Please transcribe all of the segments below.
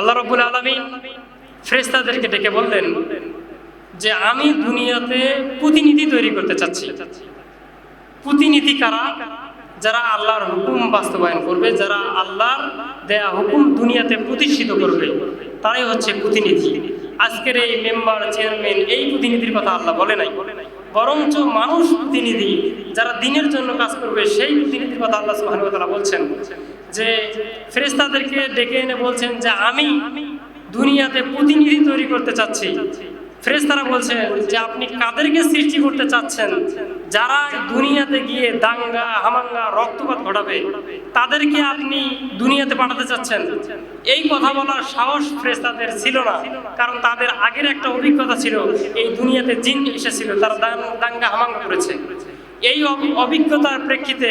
আল্লাহ রব্বুল আলমিন ফ্রেস্তাদেরকে ডেকে বললেন যে আমি দুনিয়াতে প্রতিনিধি তৈরি করতে চাচ্ছি। প্রতিনিধি কারা? যারা আল্লাহর হুকুম বাস্তবায়ন করবে, যারা আল্লাহর দেয়া হুকুম দুনিয়াতে প্রতিষ্ঠিত করবে, তারাই হচ্ছে প্রতিনিধি। আজকের এই মেম্বার, চেয়ারম্যান এই প্রতিনিধির কথা আল্লাহ বলে নাই। বরঞ্চ মানুষ প্রতিনিধি যারা দিনের জন্য কাজ করবে, সেই প্রতিনিধির কথা আল্লাহ সুহানুতলা বলছেন যে ফেরেস্তাদেরকে ডেকে এনে বলছেন যে, আমি দুনিয়াতে প্রতিনিধি তৈরি করতে চাচ্ছি। ফেরেশতারা বলছেন যে, আপনি কাদেরকে সৃষ্টি করতে চাচ্ছেন? যারা দুনিয়াতে গিয়ে দাঙ্গা, হামাঙ্গা, রক্তপাত ঘটাবে, তাদেরকে আপনি দুনিয়াতে পাঠাতে চাচ্ছেন। এই কথা বলার সাহস ফ্রেস্তাদের ছিল না, কারণ তাদের আগের একটা অভিজ্ঞতা ছিল, এই দুনিয়াতে জিন এসেছিল, তারা দাঙ্গা, হামাঙ্গা করেছে। এই অভিজ্ঞতার প্রেক্ষিতে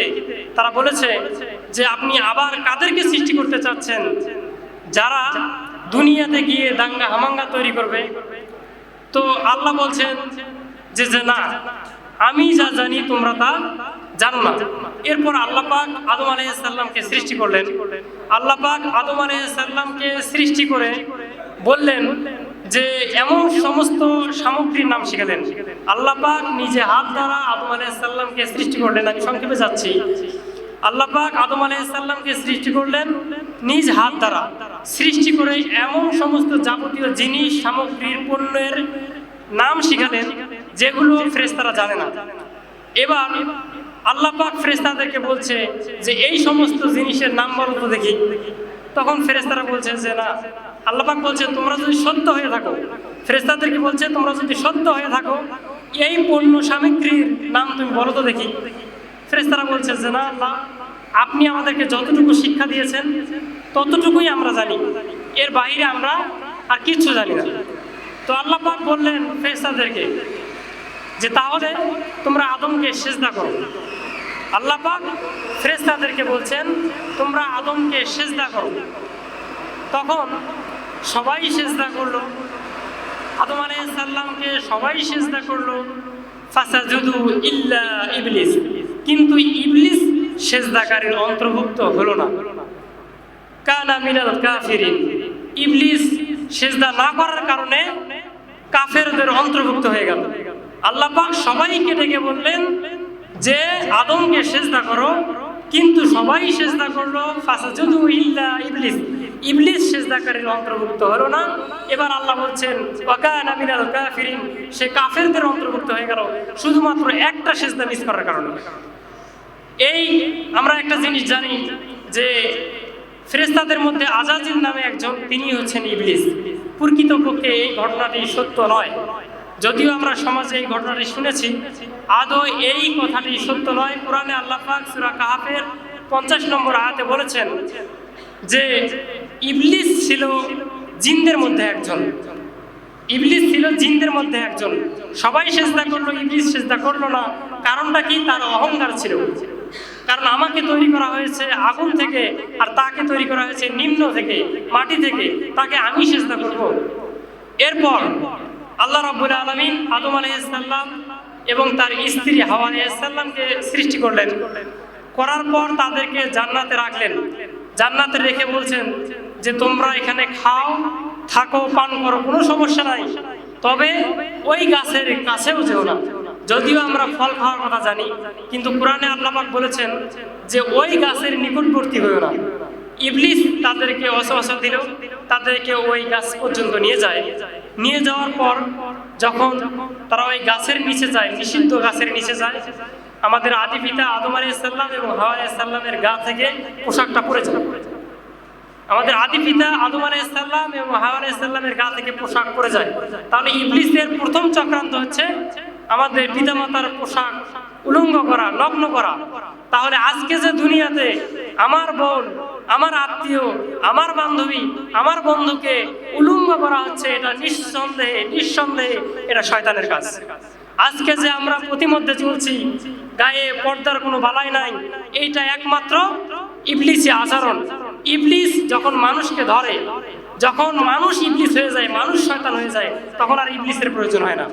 তারা বলেছে যে, আপনি আবার কাদেরকে সৃষ্টি করতে চাচ্ছেন? যারা দুনিয়াতে গিয়ে দাঙ্গা, হামাঙ্গা তৈরি করবে। তো আল্লাহ বলছেন যে যে না আমি যা জানি তোমরা তা জানো না। এরপর আল্লাহ পাক আদম আলাইসাল্লামকে সৃষ্টি করলেন। আল্লাহ পাক আদম আলাইসাল্লামকে সৃষ্টি করে বললেন যে এমন সমস্ত সামগ্রীর নাম শিখালেন। আল্লাহ পাক নিজে হাত দ্বারা আদম আলাইসাল্লামকে সৃষ্টি করলেন। আমি সংক্ষেপে যাচ্ছি। আল্লাহ পাক আদম আলাইসাল্লামকে সৃষ্টি করলেন নিজ হাত দ্বারা। সৃষ্টি করে এমন সমস্ত যাবতীয় জিনিস, সামগ্রীর পণ্যের নাম শিখালেন। যেগুলো ফ্রেস্তারা জানে না। এবার আল্লাহ পাক ফেরেস্তাদেরকে বলছে যে, এই সমস্ত জিনিসের নাম বলো তো দেখি। তখন ফেরেস্তারা বলছে যে, না। আল্লাহ পাক বলছে, তোমরা যদি সত্য হয়ে থাকো। ফেরেস্তাদেরকে বলছে, তোমরা যদি সত্য হয়ে থাকো, এই পণ্য সামগ্রীর নাম তুমি বলো তো দেখি। ফেরেস্তারা বলছে যে, না, আল্লাহ, আপনি আমাদেরকে যতটুকু শিক্ষা দিয়েছেন, ততটুকুই আমরা জানি। এর বাইরে আমরা আর কিচ্ছু জানি না। তো আল্লাহ পাক বললেন ফেরেস্তাদেরকে যে তাহলে তোমরা আদমকে সেজদা করো। আল্লাহ ফেরেস্তাদেরকে বলছেন, তোমরা আদমকে সেজদা করো। তখন সবাই সেজদা করল। আদম আলাইসাল্লামকে সবাই সেজদা করল। ফাসাজুদু ইল্লা ইবলিস। কিন্তু ইবলিস সেজদাকারীর অন্তর্ভুক্ত হলো না। কানা মিনাল কাফিরিন। ইবলিস সেজদা না করার কারণে কাফেরদের অন্তর্ভুক্ত হয়ে গেল। আল্লাহ পাক সবাইকে ডেকে বললেন যে, আদমকে সেজদা করো, কিন্তু সবাই সেজদা করল ইল্লা ইবলিস। ইবলিস সেজদাকারীর অন্তর্ভুক্ত হলো না। এবার আল্লাহ বলছেন ওয়াকানা মিনাল কাফিরিন। সে কাফেরদের অন্তর্ভুক্ত হয়ে গেল, শুধুমাত্র একটা সেজদা মিস করার কারণে। এই আমরা একটা জিনিস জানি যে ফেরেস্তাদের মধ্যে আজাজিল নামে একজন তিনি হচ্ছেন ইবলিস। প্রকৃতপক্ষে এই ঘটনাটি সত্য নয়। যদিও আমরা সমাজে এই ঘটনাটি শুনেছি, আদৌ এই কথাটি সত্য নয়। কোরআনে আল্লাহ সূরা কাহাফের পঞ্চাশ নম্বর আয়াতে বলেছেন যে, ইবলিস ছিল জিনদের মধ্যে একজন। ইবলিস ছিল জিনদের মধ্যে একজন। সবাই সেজদা করল, ইবলিস সেজদা করল না। কারণটা কি? তার অহংকার ছিল। কারণ আমাকে তৈরি করা হয়েছে আগুন থেকে, আর তাকে তৈরি করা হয়েছে নিম্ন থেকে, মাটি থেকে। তাকে আমি সেজদা করব। এরপর আল্লাহ রাব্বুল আলামিন আদম আলাইহিসসালাম এবং তার স্ত্রী হাওয়া আলাইহিসসালামকে সৃষ্টি করলেন। করার পর তাদেরকে জান্নাতে রাখলেন। জান্নাতে রেখে বলছেন যে, তোমরা এখানে খাও, থাকো, পান করো, কোনো সমস্যা নাই। তবে ওই গাছের কাছেও যেও না। যদিও আমরা ফল খাওয়ার কথা জানি, কিন্তু কোরআনে আল্লাপাক বলেছেন যে, ওই গাছের নিকটবর্তী হয়েও না। ইবলিস তাদেরকে অসহসা দিল, তাদেরকে ওই গাছ পর্যন্ত নিয়ে যায়। নিয়ে যাওয়ার পর যখন তারা ওই গাছের নিচে যায়, নিষিদ্ধ গাছের নিচে যায়, আমাদের আদি পিতা আদম আলাইসাল্লাম এবং হাওয়া আলাইসাল্লামের গা থেকে পোশাকটা পরে যায়। আমাদের আদি পিতা আদম আলাইসাল্লাম এবং হাওয়া আলাইসাল্লামের গা থেকে পোশাক পরে যায়। তাহলে ইবলিসের প্রথম চক্রান্ত হচ্ছে আমাদের পিতামাতার পোশাক উলঙ্গ করা নগ্ন করা। তাহলে আজকে যে দুনিয়াতে আমার বোন আমার আত্মীয়, আমার বান্ধবী, আমার বন্ধুকে উলঙ্গ করা হচ্ছে এটা নিঃসন্দেহে নিঃসন্দেহে এটা শয়তানের কাজ। আজকে যে আমরা প্রতিমধ্যে চলছি গায়ে পর্দার কোনো বালাই নাই, এইটা একমাত্র ইবলিসি আচরণ। ইবলিস যখন মানুষকে ধরে, যখন মানুষ ইবলিস হয়ে যায়, মানুষ শয়তান হয়ে যায়, তখন আর ইবলিসের প্রয়োজন হয় না।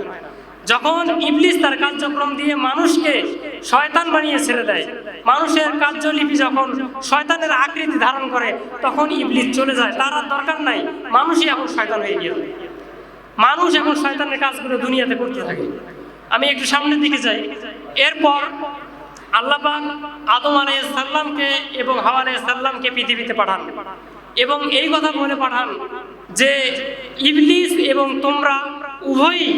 যখন ইবলিস তার কার্যক্রম দিয়ে মানুষকে শয়তান বানিয়ে ছেড়ে দেয়। মানুষের কার্যলিপি যখন শয়তানের আকৃতি ধারণ করে, তখন ইবলিস চলে যায়। তার আর দরকার নাই। মানুষই এখন শয়তান হয়ে গিয়েছে মানুষ এখন শয়তানের কাজগুলো দুনিয়াতে করতে থাকে। আমি একটু সামনের দিকে যাই। এরপর আল্লাহ পাক আদম আলাইসাল্লামকে এবং হাওয়া আলাইসাল্লামকে পৃথিবীতে পাঠান এবং এই কথা বলে পাঠান যে, ইবলিস এবং তোমরা উভয়ই,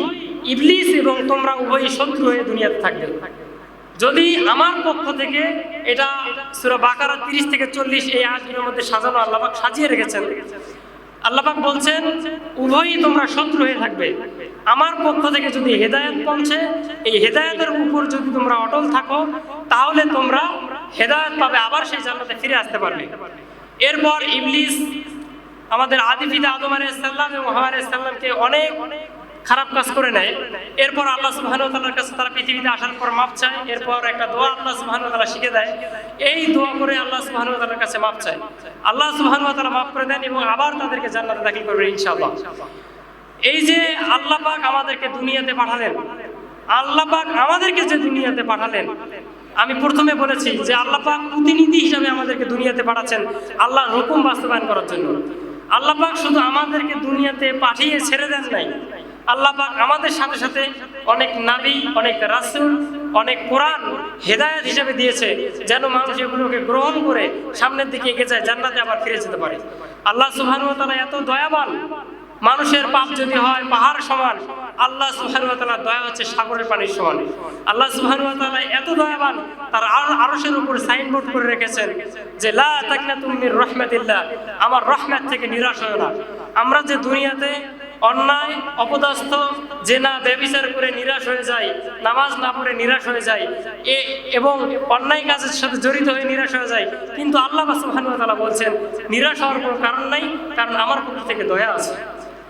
ইবলিস এবং তোমরা উভয়ই শত্রু হয়ে দুনিয়াতে থাকবে। যদি আমার পক্ষ থেকে এটা সুরা বাকারা তিরিশ থেকে চল্লিশ এই আয়াতগুলোর মধ্যে সাজানো আল্লাহ পাক সাজিয়ে রেখেছেন, আল্লাপাক বলছেন, উভয়ই তোমরা শত্রু হয়ে থাকবে। আমার পক্ষ থেকে যদি হেদায়ত পৌঁছে, এই হেদায়তের উপর যদি তোমরা অটল থাকো, তাহলে তোমরা হেদায়ত পাবে, আবার সেই জান্নাতে ফিরে আসতে পারবে। এরপর ইবলিস আমাদের আদি পিতা আদম আলাইসাল্লাম এবং হাওয়া অনেক অনেক খারাপ কাজ করে নেয়। এরপর আল্লাহ ওয়া কাছে তারা পৃথিবীতে আসার পর মাপ চায়। এরপর একটা দোয়া আল্লাহ সুবহানাহু ওয়া শিখে দেয়। এই দোয়া করে আল্লাহ সুবহানাহু ওয়া কাছে মাপ চায়। আল্লাহ সুবহানাহু ওয়া মাফ করে দেন এবং আবার তাদেরকে জান্নাতে দাখিল করবে ইনশাআল্লাহ। এই যে আল্লাহ পাক আমাদেরকে দুনিয়াতে পাঠালেন, আল্লাহ পাক আমাদেরকে যে দুনিয়াতে পাঠালেন, আমি প্রথমে বলেছি যে আল্লাহ পাক প্রতিনিধি হিসাবে আমাদেরকে দুনিয়াতে পাঠাচ্ছেন আল্লাহর হুকুম বাস্তবায়ন করার জন্য। আল্লাহ পাক শুধু আমাদেরকে দুনিয়াতে পাঠিয়ে ছেড়ে দেন নাই আল্লাহ আমাদের সাথে সাথে অনেক নাবি, অনেক রাসূল, অনেক কোরআন হেদায়েত হিসেবে দিয়েছে, যেন মানুষ এগুলোকে গ্রহণ করে সামনের দিকে এগিয়ে যায়, জান্নাতে আবার ফিরে যেতে পারে। আল্লাহ সুবহানাহু ওয়া এত দয়াবান। মানুষের পাপ যদি হয়, পাহাড় সমান। আল্লাহ সুবহানাহু দয়া হচ্ছে সাগরের পানির সমান। আল্লাহ সুবহানাহু ওয়া এত দয়াবান, তার আর- আরশের উপর সাইনবোর্ড করে রেখেছেন যে, লা মির রাহমাতিল্লাহ। আমার রহমত থেকে নিরাশ হয় না। আমরা যে দুনিয়াতে অন্যায়, অপদস্থ যে না ব্যবিচার করে নিরাশ হয়ে যায়, নামাজ না পড়ে নিরাশ হয়ে যায়, এ এবং অন্যায় কাজের সাথে জড়িত হয়ে নিরাশ হয়ে যায়। কিন্তু আল্লাহ সুহানুয়া তালা তাআলা বলছেন, নিরাশ হওয়ার কোনো কারণ নাই, কারণ আমার পক্ষ থেকে দয়া আছে।